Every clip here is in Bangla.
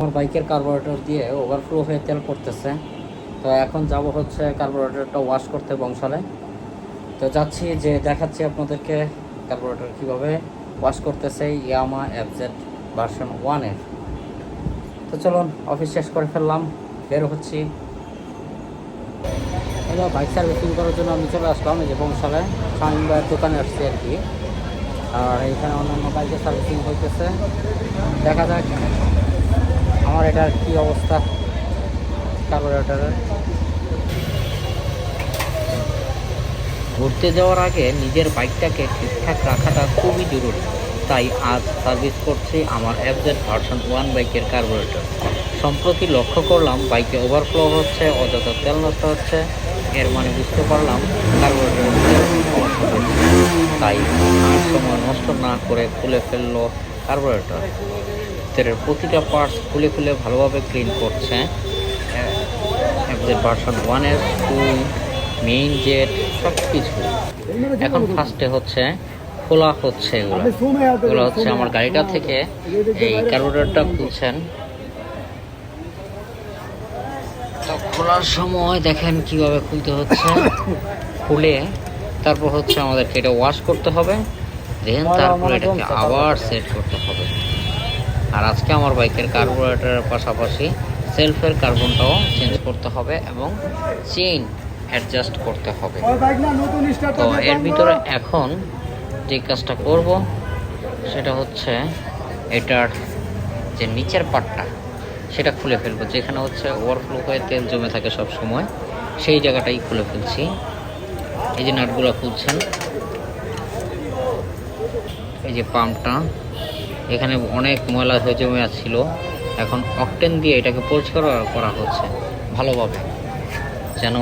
আমার বাইকের কার্বোরেটর দিয়ে ওভারফ্লো হয়ে তেল পড়তেছে। তো এখন যাব হচ্ছে কার্বোরেটরটা ওয়াশ করতে বংশালে। তো যাচ্ছি যে দেখাচ্ছি আপনাদেরকে কার্বোরেটর কীভাবে ওয়াশ করতেছে ইয়ামা এফজেড ভার্সন ওয়ানের তো চলুন অফিস শেষ করে ফেললাম, বের হচ্ছি। বাইক সার্ভিসিং করার জন্য আমি চলে আসলাম এই যে বংশালে ভাইয়ের দোকানে আসছি আর কি। আর এখানে অন্যান্য বাইকের সার্ভিসিং হইতেছে। দেখা যাক। আমার এটার কি অবস্থা? কার্বোরেটরের ঘুরতে যাওয়ার আগে নিজের বাইকটাকে ঠিকঠাক রাখাটা খুবই জরুরি। তাই আজ সার্ভিস করছি আমার এফজেড ভার্সন ওয়ান বাইকের কার্বোরেটর সম্প্রতি লক্ষ্য করলাম বাইকে ওভারফ্লো হচ্ছে, অযথা তেল নষ্ট হচ্ছে। এর মানে বুঝতে পারলাম হচ্ছে। তাই আর সময় নষ্ট না করে খুলে ফেলল কার্বোরেটর তেলের প্রতিটা পার্টস খুলে খুলে ভালোভাবে ক্লিন করছে। ভার্সন ওয়ানের সুই মেইন জেট সব কিছু এখন ফার্স্টে হচ্ছে খোলা হচ্ছে এগুলো। এগুলো হচ্ছে আমার গাড়িটা থেকে এই কার্বোরেটরটা খুলছেন। খোলার সময় দেখেন কীভাবে খুলতে হচ্ছে। খুলে তারপর হচ্ছে আমাদেরকে এটা ওয়াশ করতে হবে। দেন তারপর এটাকে আবার সেট করতে হবে। আর আজকে আমার বাইকের কার্বোরেটরের পাশাপাশি সেলফের কার্বনটাও চেঞ্জ করতে হবে এবং চেইন অ্যাডজাস্ট করতে হবে। তো এর ভিতরে এখন যে কাজটা করব সেটা হচ্ছে এটার যে নিচের পাটটা সেটা খুলে ফেলব। যেখানে হচ্ছে ওভারফ্লো হয়ে তেল জমে থাকে সব সময় সেই জায়গাটাই খুলে ফেলছি। এই যে নাটগুলো খুলছেন এই যে পাম্পটা এখানে অনেক ময়লা জমে ছিল এখন অকটেন দিয়ে এটাকে পরিষ্কার করা হচ্ছে ভালোভাবে, যেন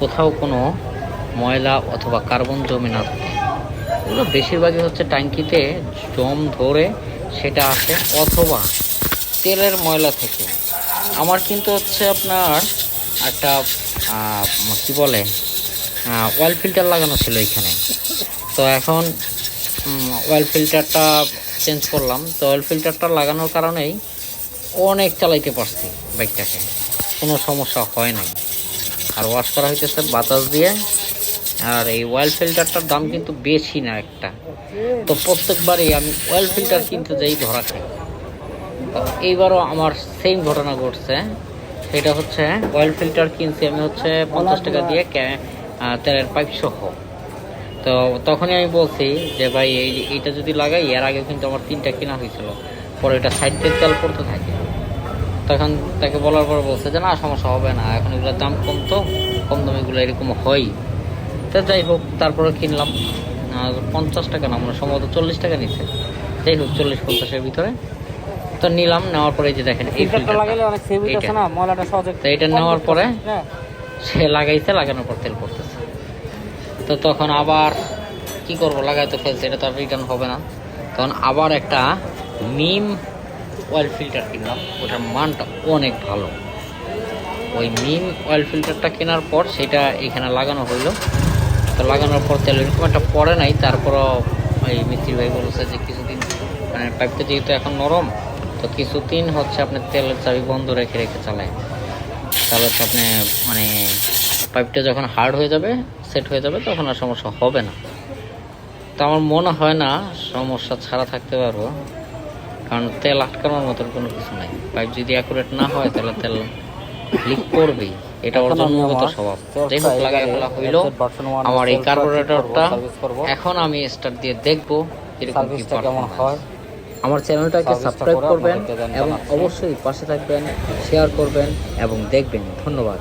কোথাও কোনো ময়লা অথবা কার্বন জমে না থাকে। এগুলো বেশিরভাগই হচ্ছে ট্যাঙ্কিতে জম ধরে সেটা আসে, অথবা তেলের ময়লা থেকে। আমার কিন্তু হচ্ছে আপনার একটা কী বলে অয়েল ফিল্টার লাগানো ছিল এখানে। তো এখন অয়েল ফিল্টারটা চেঞ্জ করলাম। তো অয়েল ফিল্টারটা লাগানোর কারণেই অনেক চালাইতে পারছি বাইকটাকে। কোনো সমস্যা হয় নাই। আর ওয়াশ করা হইতেছে বাতাস দিয়ে। আর এই অয়েল ফিল্টারটার দাম কিন্তু বেশি না একটা। তো প্রত্যেকবারই আমি অয়েল ফিল্টার কিনতে যাই ধরা খাই। এইবারও আমার সেম ঘটনা ঘটছে। সেটা হচ্ছে অয়েল ফিল্টার কিনছি আমি হচ্ছে পঞ্চাশ টাকা দিয়ে তেলের পাইপ সহ। তো তখনই আমি বলছি যে ভাই এই এইটা যদি লাগাই এর আগে কিন্তু আমার তিনটা কেনা হয়েছিল। পরে এটা সাইড দিয়ে তেল পড়তে থাকে। তখন তাকে বলার পর বলছে যে না সমস্যা হবে না। এখন এগুলোর দাম কম তো কম দামে এগুলো এরকম হয়। তো যাই হোক তারপরে কিনলাম। পঞ্চাশ টাকা না মানে সম্ভবত চল্লিশ টাকা নিচ্ছে। যাই হোক চল্লিশ পঞ্চাশের ভিতরে। তো নিলাম নেওয়ার পরে এই যে দেখেন এই ফিল্টারটা ফিল্টারটা অনেক সেভ হইতেছে এইটা। না ময়লাটা সহজে তো এটা নেওয়ার পরে হ্যাঁ। সে লাগাইছে লাগানোর পর তেল পড়তেছে। তো তখন আবার কি করব, লাগাইতে ফেলছে, এটা তো আর রিটার্ন হবে না। তখন আবার একটা মিম অয়েল ফিল্টার কিনলাম, ওটার মানটা অনেক ভালো। ওই মিম অয়েল ফিল্টারটা কেনার পর সেটা এখানে লাগানো হইল। তো লাগানোর পর তেল এরকম একটা পড়ে নাই, তারপরও এই মিস্ত্রি ভাই বলেছে যে কিছুদিন মানে পাইপটা যেহেতু এখন নরম, তো কিছুদিন হচ্ছে আপনার তেলের চাবি বন্ধ রেখে রেখে চালায়। তাহলে হচ্ছে আপনি মানে পাইপটা যখন হার্ড হয়ে যাবে সেট হয়ে যাবে তখন আর সমস্যা হবে না। তো আমার মনে হয় না সমস্যা ছাড়া থাকতে পারব কারণ তেল আটকানোর মতন কোনো কিছু নাই। পাইপ যদি অ্যাকুরেট না হয় তাহলে তেল লিক করবেই। এটা ওর এখন আমি জন্মগত স্বভাব। যাই হোক লাগাই ফেলা হইল। আমার এই কার্বোরেটরটা এখন আমি স্টার্ট দিয়ে দেখব এরকম কি হয়? আমার চ্যানেলটাকে সাবস্ক্রাইব করবেন এবং অবশ্যই পাশে থাকবেন শেয়ার করবেন এবং দেখবেন। ধন্যবাদ।